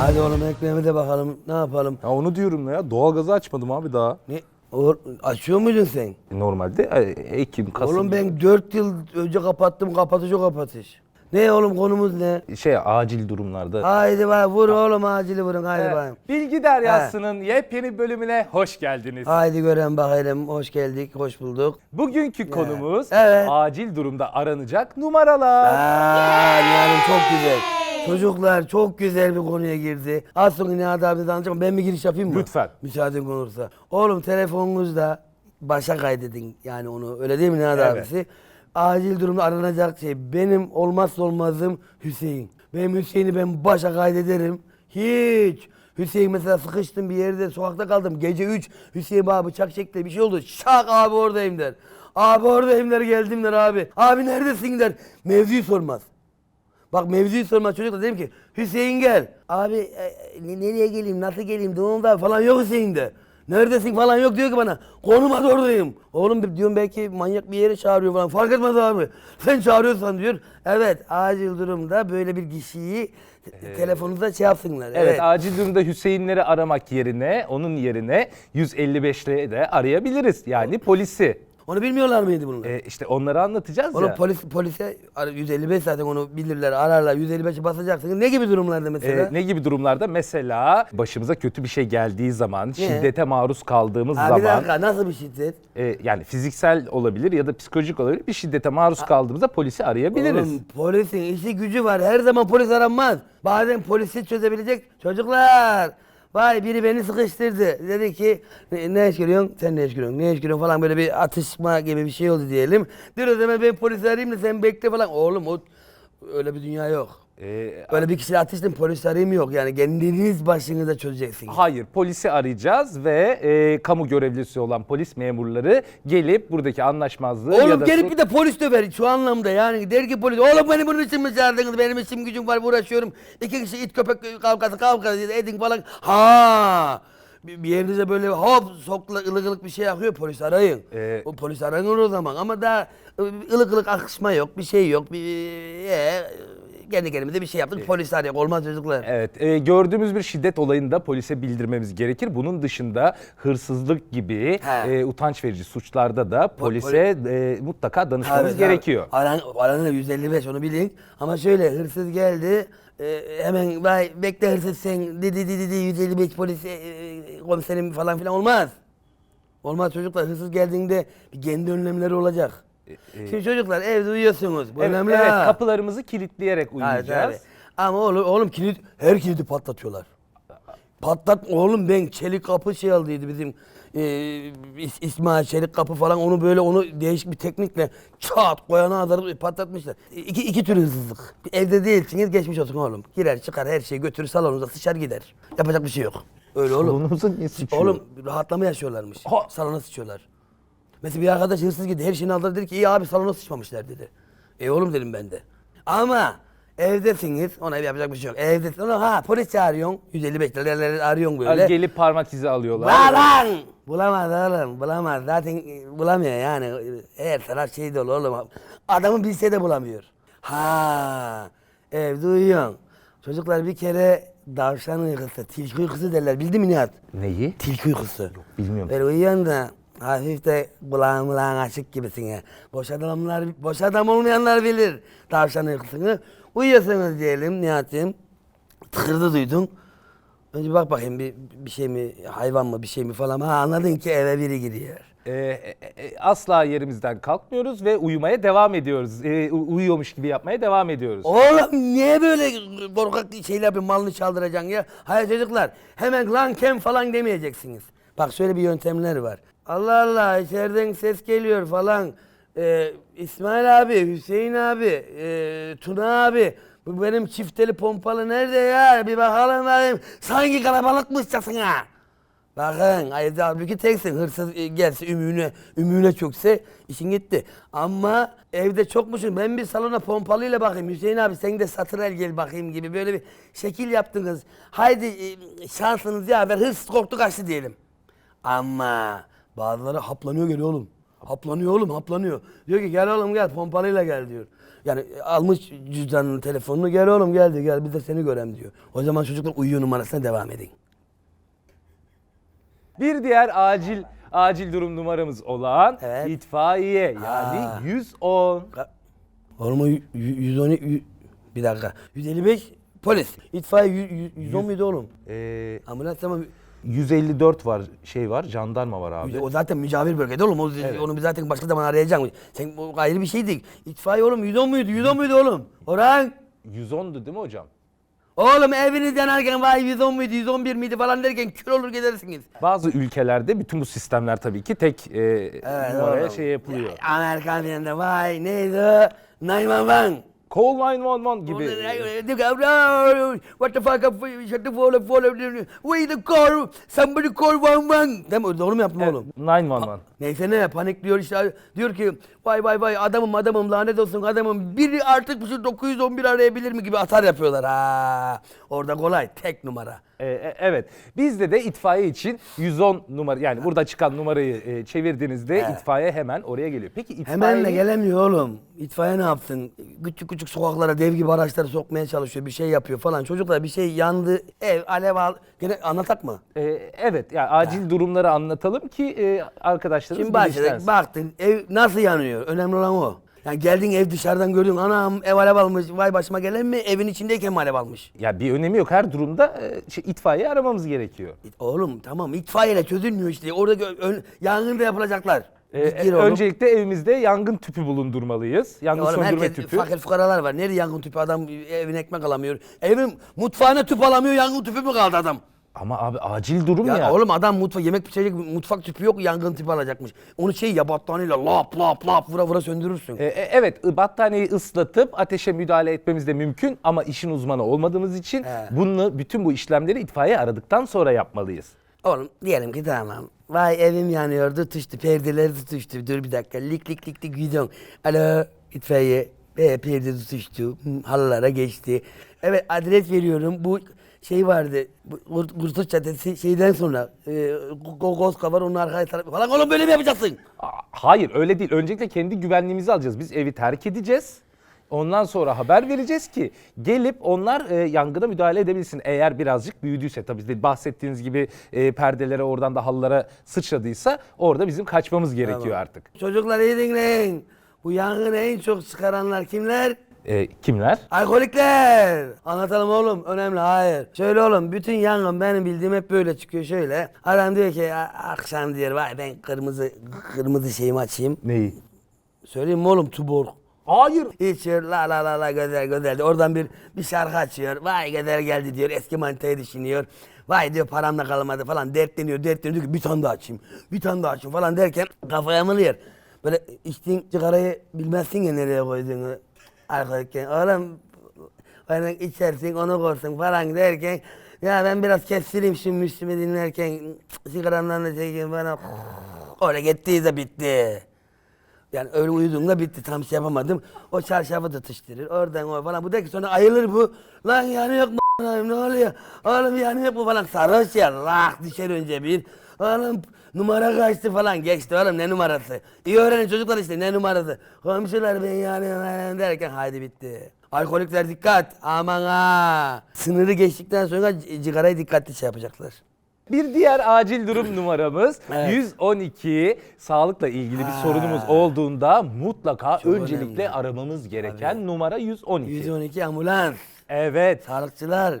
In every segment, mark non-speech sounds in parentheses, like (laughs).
Hadi oğlum ekmeğime de bakalım. Ne yapalım? Ya onu diyorum ya. Doğalgazı açmadım abi daha. Ne? O, açıyor muydun sen? Normalde e, Ekim, Kasım. Oğlum ben 4 yıl önce kapattım. Kapatış o kapatış. Ne oğlum konumuz ne? şey acil durumlarda. Haydi bak vur oğlum acili vurun haydi Evet, bakayım. Bilgi Deryası'nın yepyeni bölümüne hoş geldiniz. Haydi gören bakalım. Hoş geldik, hoş bulduk. Bugünkü konumuz Evet. acil durumda aranacak numaralar. Aa, yani çok güzel. Çocuklar çok güzel bir konuya girdi. Az sonra Nihat abi de anlatacak. Ben bir giriş yapayım mı? Lütfen. Müsaaden olursa. Oğlum telefonunuzda başa kaydedin yani onu. Öyle değil mi Nihat Evet. abisi? Acil durumda aranacak şey. Benim olmazsa olmazım Hüseyin. Benim Hüseyin'i ben başa kaydederim. Hiç. Hüseyin mesela sıkıştım bir yerde sokakta kaldım. Gece 3 Hüseyin abi bıçak çekti bir şey oldu. Şak abi oradayım der. Abi oradayım der geldim der abi. Abi neredesin der. Mevzuyu sormaz. Bak mevzuyu sorma çocuk da dedim ki Hüseyin gel. Abi e, nereye geleyim nasıl geleyim doğumda falan yok Hüseyin'de. Neredesin falan yok diyor ki bana. Konum at oradayım. Oğlum diyorum belki manyak bir yere çağırıyor falan. Fark etmez abi. Sen çağırıyorsan diyor. Evet acil durumda böyle bir kişiyi te- telefonunuzda şey yapsınlar. Evet, acil durumda Hüseyinleri aramak yerine, onun yerine 155'le de arayabiliriz. Yani polisi. Onu bilmiyorlar mıydı bunlar? E, işte onları anlatacağız Oğlum ya. polis polise ara- 155 zaten onu bilirler ararlar 155'i basacaksınız. Ne gibi durumlarda mesela? E, ne gibi durumlarda? Mesela başımıza kötü bir şey geldiği zaman, şiddete maruz kaldığımız Ha, bir zaman, dakika nasıl bir şiddet? e, yani fiziksel olabilir ya da psikolojik olabilir bir şiddete maruz kaldığımızda polisi arayabiliriz. Oğlum polisin işi gücü var. Her zaman polis aranmaz. Bazen polisi çözebilecek çocuklar. Vay biri beni sıkıştırdı. Dedi ki ne, ne iş görüyorsun? Sen ne iş görüyorsun? Ne iş görüyorsun falan böyle bir atışma gibi bir şey oldu diyelim. Diyor o zaman ben polisi arayayım da sen bekle falan. Oğlum o öyle bir dünya yok. E, Öyle bir kişiyle atıştın polis arayayım yok. Yani kendiniz başınıza çözeceksiniz. Hayır, polisi arayacağız ve e, kamu görevlisi olan polis memurları gelip buradaki anlaşmazlığı Oğlum ya da gelip bir de polis döver şu anlamda yani. Der ki polis oğlum beni bunun için mi çağırdınız? Benim işim gücüm var uğraşıyorum. İki kişi it köpek kavgası kavga edin falan. Ha! Bir bir yerinize böyle hop sokla ılık ılık bir şey akıyor polis arayın. Ee, o polis aranır o zaman. Ama daha ılık ılık akışma yok bir şey yok. Bir ee, kendi kendimize bir şey yaptık polis arayın olmaz çocuklar. Evet, e, gördüğümüz bir şiddet olayını da polise bildirmemiz gerekir. Bunun dışında hırsızlık gibi He. e, utanç verici suçlarda da polise e, mutlaka danışmamız Tabii, gerekiyor. Aran, aranır 155 onu bilin. Ama şöyle hırsız geldi. e, hemen vay bekle hırsız sen dedi dedi dedi 155 polis e, e, komiserim falan filan olmaz. Olmaz çocuklar hırsız geldiğinde bir kendi önlemleri olacak. Şimdi çocuklar evde uyuyorsunuz. Bu E, Evet, önemli evet, ha. kapılarımızı kilitleyerek uyuyacağız. evet. Ama oğlum, oğlum kilit, her kilidi patlatıyorlar. Patlat oğlum ben çelik kapı şey aldıydı bizim e, İs- İsmail çelik kapı falan onu böyle onu değişik bir teknikle çat koyana kadar patlatmışlar. İki, iki tür hırsızlık. Evde değilsiniz geçmiş olsun oğlum. Girer çıkar her şeyi götürür salonunuza sıçar gider. Yapacak bir şey yok. Öyle oğlum. Salonumuza niye sıçıyor? Oğlum rahatlama yaşıyorlarmış. Ha. Salona sıçıyorlar. Mesela bir arkadaş hırsız gitti her şeyini aldı dedi ki iyi abi salona sıçmamışlar dedi. E oğlum dedim ben de. Ama evdesiniz ona yapacak bir şey yok. Evdesin ona ha polis çağırıyorsun 155 lira arıyorsun böyle. Gelip parmak izi alıyorlar. Lan! Bulamaz oğlum bulamaz zaten e, bulamıyor yani her taraf şey dolu oğlum. Adamı bilse de bulamıyor. Ha evde uyuyorsun. Çocuklar bir kere davşan uykusu, tilki uykusu derler bildin mi Nihat? Neyi? Tilki uykusu. Yok bilmiyorum. Böyle uyuyorsun da hafif de kulağın kulağın açık gibisin ya. Boş adamlar, boş adam olmayanlar bilir tavşan uykusunu. Uyuyorsunuz diyelim Nihat'cığım. Tıkırdı duydun. Önce bak bakayım bir, bir şey mi, hayvan mı bir şey mi falan. Ha anladın ki eve biri giriyor. E, e, e, asla yerimizden kalkmıyoruz ve uyumaya devam ediyoruz. E, u- uyuyormuş gibi yapmaya devam ediyoruz. Oğlum niye böyle korkak şeyler yapıyorsun malını çaldıracaksın ya? Hayır çocuklar hemen lan kem falan demeyeceksiniz. Bak şöyle bir yöntemler var. Allah Allah içeriden ses geliyor falan. Ee, İsmail abi, Hüseyin abi, ee, Tuna abi. Bu benim çifteli pompalı nerede ya? Bir bakalım bakayım. Sanki kalabalıkmışçasın ha. Bakın evde halbuki teksin. Hırsız e, gelse ümüğüne, ümüğüne çökse işin gitti. Ama evde çokmuşsun. Ben bir salona pompalıyla bakayım. Hüseyin abi sen de satır el gel bakayım gibi böyle bir şekil yaptınız. Haydi e, şansınız yaver hırsız korktu kaçtı diyelim. Ama bazıları haplanıyor geliyor oğlum. Haplanıyor oğlum haplanıyor. Diyor ki gel oğlum gel pompalıyla gel diyor. Yani almış cüzdanını, telefonunu gel oğlum geldi gel biz de seni görem diyor. O zaman çocuklar uyuyor numarasına devam edin. Bir diğer acil acil durum numaramız olan Evet. itfaiye yani Aa. 110. Oğlum o y- y- 110 y- bir dakika. 155 polis. İtfaiye y- y- 110 muydu oğlum? Ee, Ambulans tamam. 154 var şey var jandarma var abi. O zaten mücavir bölgede oğlum. O, Onu biz zaten başka zaman arayacağım. Sen o ayrı bir şey değil. İtfaiye oğlum 110 muydu? 110 muydu oğlum? Orhan. 110'du değil mi hocam? Oğlum eviniz yanarken vay 110 muydu 111 miydi falan derken kül olur gidersiniz. Bazı ülkelerde bütün bu sistemler tabii ki tek e, numaraya oğlum. şey yapılıyor. Amerikan filminde vay neydi o? 911. Call 911 gibi. What the fuck? Shut the fuck up. Wait the car. Somebody call 111. Değil mi? Doğru mu yaptım oğlum? 911. Neyse ne panikliyor işte diyor ki vay vay vay adamım adamım lanet olsun adamım biri artık şu 911 arayabilir mi gibi atar yapıyorlar ha. Orada kolay tek numara. Ee, e, evet. Bizde de itfaiye için 110 numara yani burada çıkan numarayı e, çevirdiğinizde Evet. itfaiye hemen oraya geliyor. Peki itfaiye Hemenle gelemiyor oğlum. İtfaiye ne yapsın? Küçük küçük sokaklara dev gibi araçları sokmaya çalışıyor. Bir şey yapıyor falan. Çocuklar bir şey yandı. Ev alev al. Gene anlatak mı? Ee, evet yani acil durumları anlatalım ki e, arkadaşlarımız Şimdi başladık. bilinçlensin. Baktın ev nasıl yanıyor? Önemli olan o. Yani geldin ev dışarıdan gördün anam ev alev almış vay başıma gelen mi evin içindeyken mi alev almış? Ya bir önemi yok her durumda e, şey, itfaiye aramamız gerekiyor. Oğlum tamam itfaiyeyle çözülmüyor işte. Orada ön, yangın da yapılacaklar. Ee, e, oğlum. öncelikle evimizde yangın tüpü bulundurmalıyız. Yangın Oğlum söndürme herkes tüpü. fakir fukaralar var. Nerede yangın tüpü adam evine ekmek alamıyor. Evin mutfağına tüp alamıyor yangın tüpü mü kaldı adam? Ama abi acil durum Ya, ya. oğlum adam mutfak yemek pişirecek mutfak tüpü yok yangın tüpü alacakmış. Onu şey ya battaniyeyle lap lap lap vura vura söndürürsün. E, e, evet battaniyeyi ıslatıp ateşe müdahale etmemiz de mümkün ama işin uzmanı olmadığımız için He. bunu bütün bu işlemleri itfaiye aradıktan sonra yapmalıyız. Oğlum diyelim ki tamam. Vay evim yanıyordu tutuştu perdeler tutuştu. Dur bir dakika lik lik lik lik gidiyorum. Alo itfaiye. E, perde tutuştu. Halılara geçti. Evet adres veriyorum. Bu şey vardı. bu Kurt- Kurtuluş Caddesi şeyden sonra. E, Gogozka var onun arka tarafı falan. Oğlum böyle mi yapacaksın? Hayır öyle değil. Öncelikle kendi güvenliğimizi alacağız. Biz evi terk edeceğiz. Ondan sonra haber vereceğiz ki gelip onlar e, yangına müdahale edebilsin. Eğer birazcık büyüdüyse tabii de bahsettiğiniz gibi e, perdelere oradan da halılara sıçradıysa orada bizim kaçmamız gerekiyor artık. Çocuklar iyi dinleyin. Bu yangını en çok çıkaranlar kimler? E, kimler? Alkolikler. Anlatalım oğlum. Önemli. Hayır. Şöyle oğlum. Bütün yangın benim bildiğim hep böyle çıkıyor şöyle. Adam diyor ki "A- akşam diyor vay ben kırmızı kırmızı şeyimi açayım. Neyi? Söyleyeyim mi oğlum tuborg. Hayır. İçiyor la la la la güzel güzel. Oradan bir bir şarkı açıyor. Vay güzel geldi diyor. Eski manitayı düşünüyor. Vay diyor param da kalmadı falan dertleniyor dertleniyor diyor ki bir tane daha açayım. Bir tane daha açayım falan derken kafaya mılıyor. Böyle içtiğin sigarayı bilmezsin ya nereye koyduğunu. Alkolikken. Oğlum onu içersin onu korsun falan derken ya ben biraz kestireyim şu Müslüm'ü dinlerken sigaramdan da çekeyim bana. (laughs) Öyle gitti de bitti. Yani öyle uyuduğumda bitti tam şey yapamadım. O çarşafı tutuşturur oradan o falan. Bu der ki sonra ayılır bu. Lan yani yok mu ne oluyor? Oğlum yani yok mu falan sarhoş ya. Lak düşer önce bir. Oğlum numara kaçtı falan geçti oğlum ne numarası. İyi öğrenin çocuklar işte ne numarası. Komşular ben yani derken haydi bitti. Alkolikler dikkat aman ha. Sınırı geçtikten sonra cigarayı dikkatli şey yapacaklar. Bir diğer acil durum (clears throat) numaramız Evet. 112. Sağlıkla ilgili bir sorunumuz olduğunda mutlaka Çok öncelikle önemli. aramamız gereken numara 112. 112 ambulans. Evet. Sağlıkçılar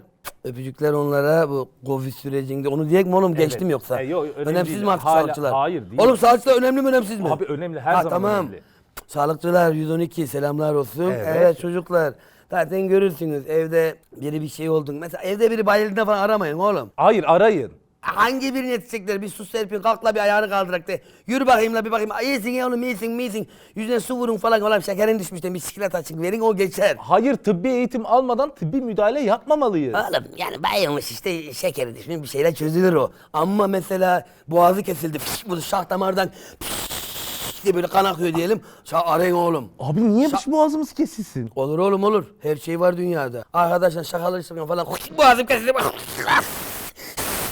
öpücükler onlara bu Covid sürecinde. Onu diyek mi oğlum geçtim yoksa? E, yok, önemli Önemsiz değil. mi artık Hala- sağlıkçılar? hayır, değil. Oğlum sağlıkçılar önemli mi önemsiz mi? Abi önemli, her zaman önemli. Sağlıkçılar 112 selamlar olsun. Evet. Evet. çocuklar. Zaten görürsünüz evde biri bir şey oldu. Mesela evde biri bayıldığında falan aramayın oğlum. Hayır arayın. Hangi birini yetişecekler? Bir sus serpin kalkla bir ayağını kaldırak de. Yürü bakayım la bir bakayım. Ay, İyisin ya oğlum iyisin iyisin. Yüzüne su vurun falan falan şekerin düşmüş de bisiklet açık verin o geçer. Hayır tıbbi eğitim almadan tıbbi müdahale yapmamalıyız. Oğlum yani bayılmış işte şekeri düşmüş bir şeyle çözülür o. Ama mesela boğazı kesildi. Fış, bu şah damardan fış diye böyle kan akıyor diyelim. Şah arayın oğlum. Abi niye bu boğazımız kesilsin? Olur oğlum olur. Her şey var dünyada. Arkadaşlar şakalaşırken falan boğazım kesildi.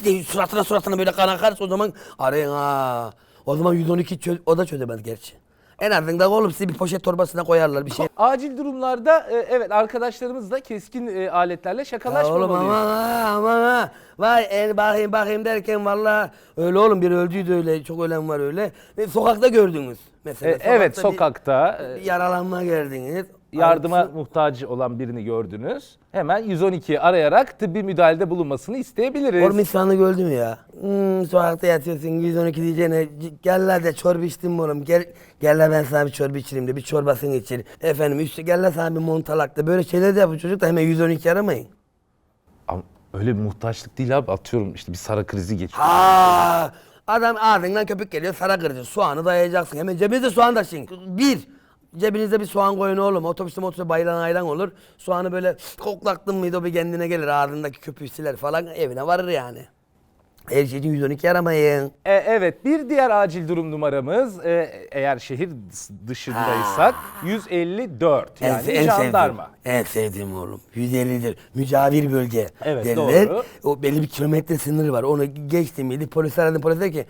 Diye suratına suratına böyle kan akarsa o zaman arayın ha. O zaman 112 çöz, o da çözemez gerçi. En azından oğlum size bir poşet torbasına koyarlar bir şey. Acil durumlarda e, evet arkadaşlarımızla keskin e, aletlerle Ya şakalaşmamalıyız. oğlum aman ha aman ha. Vay el bakayım bakayım derken valla öyle oğlum bir öldüydü öyle çok ölen var öyle. Ve sokakta gördünüz mesela. E, evet bir- sokakta e, yaralanma gördünüz. Yardıma muhtaç olan birini gördünüz. Hemen 112'yi arayarak tıbbi müdahalede bulunmasını isteyebiliriz. Oğlum insanı gördüm ya. Hmm, sokakta yatıyorsun 112 diyeceğine gel la de çorba içtin mi oğlum gel gel la ben sana bir çorba içireyim de bir çorbasını içir. Efendim üstü gel la sana bir montalak da böyle şeyler de yapın çocuk da hemen 112 aramayın. Ama öyle bir muhtaçlık değil abi atıyorum işte bir sara krizi geçiyor. Ha adam ağzından köpük geliyor sara kırıcı soğanı dayayacaksın hemen cebinize soğan taşıyın. Bir cebinize bir soğan koyun oğlum otobüste otobüste bayılan ayran olur. Soğanı böyle (sniffs) koklattın mıydı o bir kendine gelir ağzındaki köpüğü siler falan evine varır yani. Her şey için 112 aramayın. E, evet bir diğer acil durum numaramız e, eğer şehir dışındaysak 154 yani jandarma. Sevdiğim, en sevdiğim oğlum. 150'dir. Mücavir bölge Evet, derler. doğru. O belli bir kilometre sınırı var. Onu geçti miydi polis aradı polis dedi ki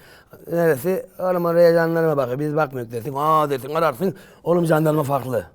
neresi? Oğlum oraya jandarma bakıyor. Biz bakmıyoruz desin. Aa desin ararsın. Oğlum jandarma farklı.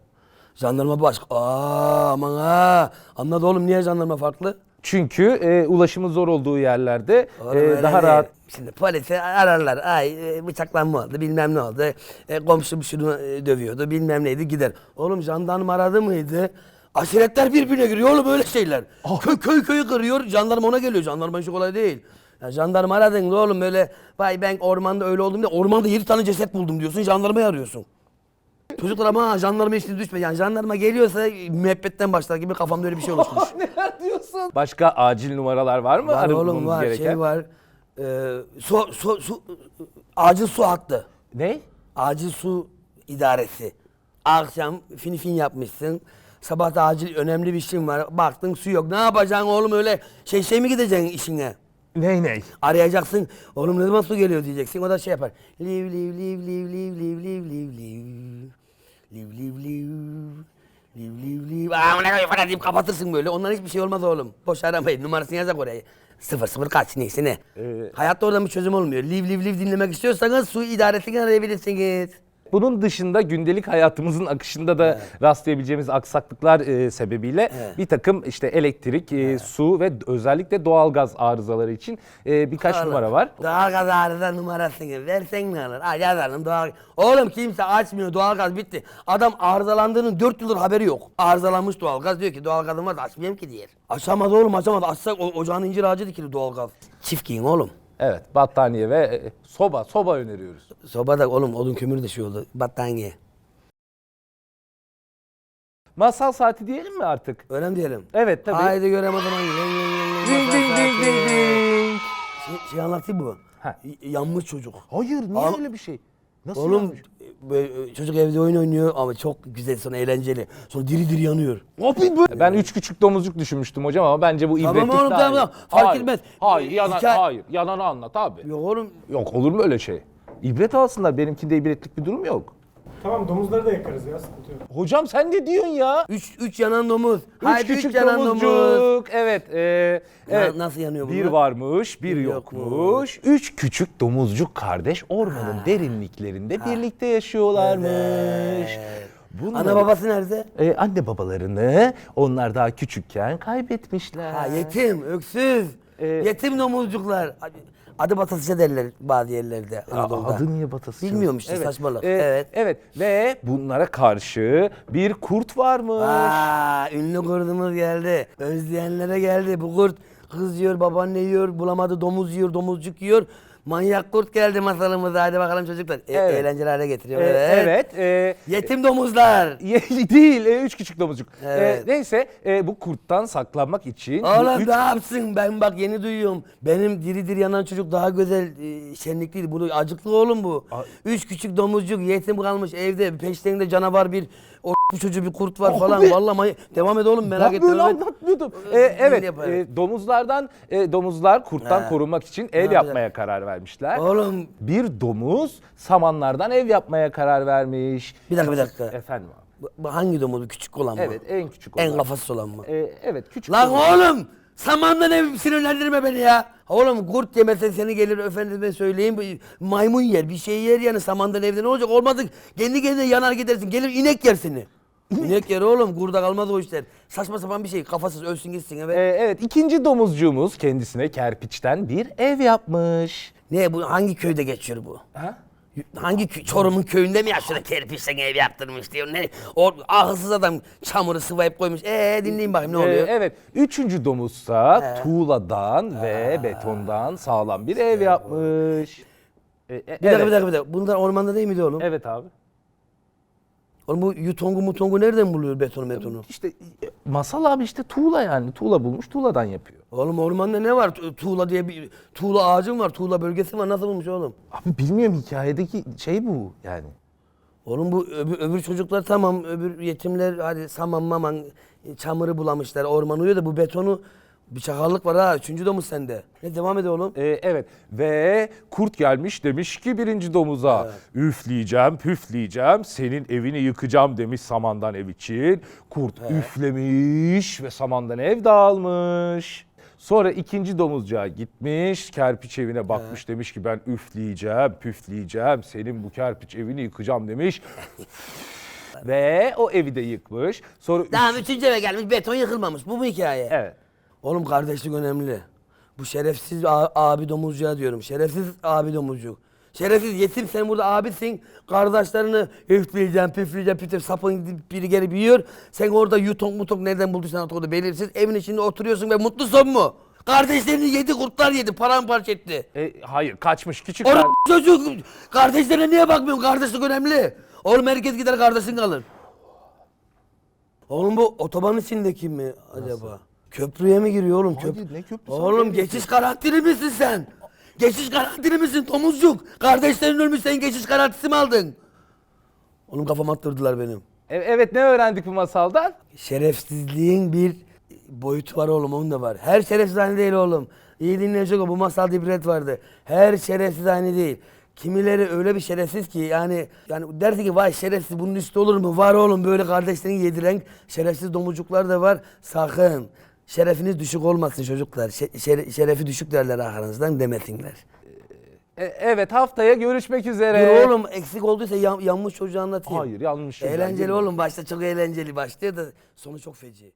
Jandarma başka. Aa aman ha. Anladı oğlum niye jandarma farklı? Çünkü e, ulaşımın zor olduğu yerlerde Oğlum e, öyle daha değil. rahat Şimdi polise ararlar. Ay e, bıçaklanma oldu bilmem ne oldu. E, komşum şunu e, dövüyordu bilmem neydi gider. Oğlum jandarma aradı mıydı? Aşiretler birbirine giriyor oğlum öyle şeyler. Köy köy köyü kırıyor jandarma ona geliyor. Jandarma işi kolay değil. Ya jandarma aradın da oğlum böyle vay ben ormanda öyle oldum diye ormanda 7 tane ceset buldum diyorsun jandarmayı arıyorsun. Çocuklar ama jandarma işine düşme. Yani jandarma geliyorsa müebbetten başlar gibi kafamda öyle bir şey oluşmuş. (laughs) Neler diyorsun? Başka acil numaralar var mı? Var aramamız oğlum var gereken? şey var. Ee, su, su, su, acil su hattı. Ne? Acil su idaresi. Akşam fin fin yapmışsın. Sabah da acil önemli bir işin var. Baktın su yok. Ne yapacaksın oğlum öyle şey şey mi gideceksin işine? Ney ney? Arayacaksın. Oğlum ne zaman su geliyor diyeceksin. O da şey yapar. Liv liv liv liv liv liv liv liv liv. Liv liv liv. Liv liv liv. Aa ne kadar falan deyip kapatırsın böyle. Ondan hiçbir şey olmaz oğlum. Boş aramayın. Numarasını yazak oraya. Sıfır sıfır kaç neyse ne. Ee, Hayatta oradan bir çözüm olmuyor. Liv liv liv dinlemek istiyorsanız su idaresini arayabilirsiniz. Bunun dışında gündelik hayatımızın akışında da rastlayabileceğimiz aksaklıklar e, sebebiyle Evet. bir takım işte elektrik, e, su ve özellikle doğalgaz arızaları için e, birkaç Oğlum, numara var. Doğalgaz arıza numarasını versen ne olur? Al yazalım doğal. Oğlum kimse açmıyor doğalgaz bitti. Adam arızalandığının 4 yıldır haberi yok. Arızalanmış doğalgaz diyor ki doğalgazım var açmayayım ki diyor. Açamaz oğlum açamaz. Açsak ocağın incir ağacı dikili doğalgaz. Çift giyin oğlum. Evet, battaniye ve e, soba, soba öneriyoruz. Sobada oğlum odun kömür de şey oldu. Battaniye. Masal saati diyelim mi artık? Öyle mi diyelim? Evet tabii. Haydi görelim o zaman. Ding ding ding ding ding. Şey, şey anlatayım mı? Ha. Yanmış çocuk. Hayır, niye Al- öyle bir şey? Nasıl Oğlum yanmış? Böyle çocuk evde oyun oynuyor ama çok güzel sonra eğlenceli. Sonra diri diri yanıyor. Abi bu- Ben üç küçük domuzcuk düşünmüştüm hocam ama bence bu Tamam ibretlik oğlum, daha tamam, iyi. tamam. Fark Hayır, etmez. Hayır, yanan, Hikaye- hayır. Yananı anlat abi. Yok oğlum Yok olur mu öyle şey? İbret alsınlar. Benimkinde ibretlik bir durum yok. Tamam domuzları da yakarız ya sıkıntı yok. Hocam sen ne diyorsun ya? üç, üç yanan domuz. Üç Haydi küçük üç yanan domuz. domuzcuk. Evet. e, evet. nasıl yanıyor Bir bunlar? varmış, bir Bir yokmuş. Üç küçük domuzcuk kardeş ormanın derinliklerinde birlikte yaşıyorlarmış. Evet. Bunlar, Ana babası nerede? E, anne babalarını onlar daha küçükken kaybetmişler. Ha yetim, öksüz. Ee, yetim domuzcuklar. Adı batasıca derler bazı yerlerde Anadolu'da. Adı niye batası? Bilmiyorum işte, saçmalık. E, Evet. Evet ve bunlara karşı bir kurt varmış. Aa, ünlü kurdumuz geldi. Özleyenlere geldi. Bu kurt kız yiyor, babaanne yiyor, bulamadı domuz yiyor, domuzcuk yiyor. Manyak kurt geldi masalımıza. Hadi bakalım çocuklar. E, Evet. Eğlenceli hale getiriyor. E, evet. evet. e, Yetim domuzlar. (laughs) Ye- değil, e, üç küçük domuzcuk. E, Evet. neyse, e, bu kurttan saklanmak için... bu Oğlum üç- ne yapsın ben bak yeni duyuyorum. Benim diri diri yanan çocuk daha güzel e, şenlikliydi. Bunu acıklı oğlum bu. Üç küçük domuzcuk yetim kalmış evde. Peşlerinde canavar bir o çocuğu bir kurt var falan. Abi. Vallahi may- devam et oğlum merak ben etme. böyle Mehmet. anlatmıyordum. Ee, E, evet, e, domuzlardan, e, domuzlar kurttan Ha. korunmak için ev yapacak? yapmaya karar vermişler. Oğlum Bir domuz samanlardan ev yapmaya karar vermiş. bir dakika bir dakika. Efendim abi. Bu, hangi domuz? Küçük olan mı? Evet, en küçük olan. En kafasız olan mı? E, evet, küçük Lan domuz. oğlum! Samandan ev sinirlendirme beni ya. Oğlum kurt yemese seni gelir efendime söyleyeyim maymun yer bir şey yer yani samandan evde ne olacak olmadı kendi kendine yanar gidersin gelir inek yer seni. İnek yer oğlum kurda kalmaz o işler. Saçma sapan bir şey kafasız ölsün gitsin evet. Ee, evet ikinci domuzcuğumuz kendisine kerpiçten bir ev yapmış. Ne bu hangi köyde geçiyor bu? Ha? Hangi kö- Çorum'un köyünde mi yaşıyor kerpiçten ev yaptırmış diyor. Ne? O ahılsız adam çamuru sıvayıp koymuş. Ee dinleyin bakayım ne Ee, oluyor? evet. Üçüncü domuzsa tuğladan ve betondan sağlam bir ev yapmış. Ee, e- Bir dakika evet. bir dakika bir dakika. Bunlar ormanda değil miydi oğlum? Evet abi. Oğlum bu yutongu mutongu nereden buluyor betonu betonu? İşte e, masal abi işte tuğla yani. Tuğla bulmuş tuğladan yapıyor. Oğlum ormanda ne var? Tu- Tuğla diye bir tuğla ağacım var, tuğla bölgesi var. Nasıl bulmuş oğlum? Abi bilmiyorum hikayedeki şey bu yani. Oğlum bu öbür, öbür çocuklar tamam, öbür yetimler hadi saman maman çamuru bulamışlar, orman uyuyor da bu betonu bir çakallık var ha. Üçüncü domuz sende. Ne devam et oğlum? Ee, evet ve kurt gelmiş demiş ki birinci domuza üfleyeceğim püfleyeceğim senin evini yıkacağım demiş samandan ev için. Kurt üflemiş ve samandan ev dağılmış. Sonra ikinci domuzcağa gitmiş kerpiç evine bakmış demiş ki ben üfleyeceğim püfleyeceğim senin bu kerpiç evini yıkacağım demiş. (laughs) ve o evi de yıkmış. Sonra üç- Tamam üçüncü eve gelmiş, beton yıkılmamış. Bu mu hikaye? Evet. Oğlum kardeşlik önemli. Bu şerefsiz abi domuzcuğa diyorum. Şerefsiz abi domuzcuk. Şerefsiz yetim sen burada abisin. Kardeşlerini üfleyeceksin, püfleyeceksin, pütür sapın biri gelip yiyor. Sen orada yutok mutok nereden bulduysan artık orada belirsiz. Evin içinde oturuyorsun ve mutlu son mu? Kardeşlerini yedi kurtlar yedi, paramparça etti. E, hayır kaçmış küçük. Oğlum çocuk, kardeşlerine niye bakmıyorsun? Kardeşlik önemli. Oğlum herkes gider kardeşin kalır. Oğlum bu otoban içindeki mi acaba? Köprüye mi giriyor oğlum? Hayır, Köp- ne köprüsü Oğlum geçiş garantili misin sen? Geçiş garantili misin domuzcuk? Kardeşlerin ölmüş sen geçiş garantisi mi aldın? Oğlum kafam attırdılar benim. E- evet ne öğrendik bu masaldan? Şerefsizliğin bir boyutu var oğlum onun da var. Her şerefsiz aynı değil oğlum. İyi dinleyecek o bu masalda ibret vardı. Her şerefsiz aynı değil. Kimileri öyle bir şerefsiz ki yani yani dersin ki vay şerefsiz bunun üstü olur mu? Var oğlum böyle kardeşlerini yediren şerefsiz domuzcuklar da var. Sakın şerefiniz düşük olmasın çocuklar. Şe- şere- şerefi düşük derler aranızdan demesinler. E, evet haftaya görüşmek üzere. Dur oğlum eksik olduysa yan- yanmış çocuğu anlatayım. Hayır yanlış. Eğlenceli oğlum başta çok eğlenceli başlıyor da sonu çok feci.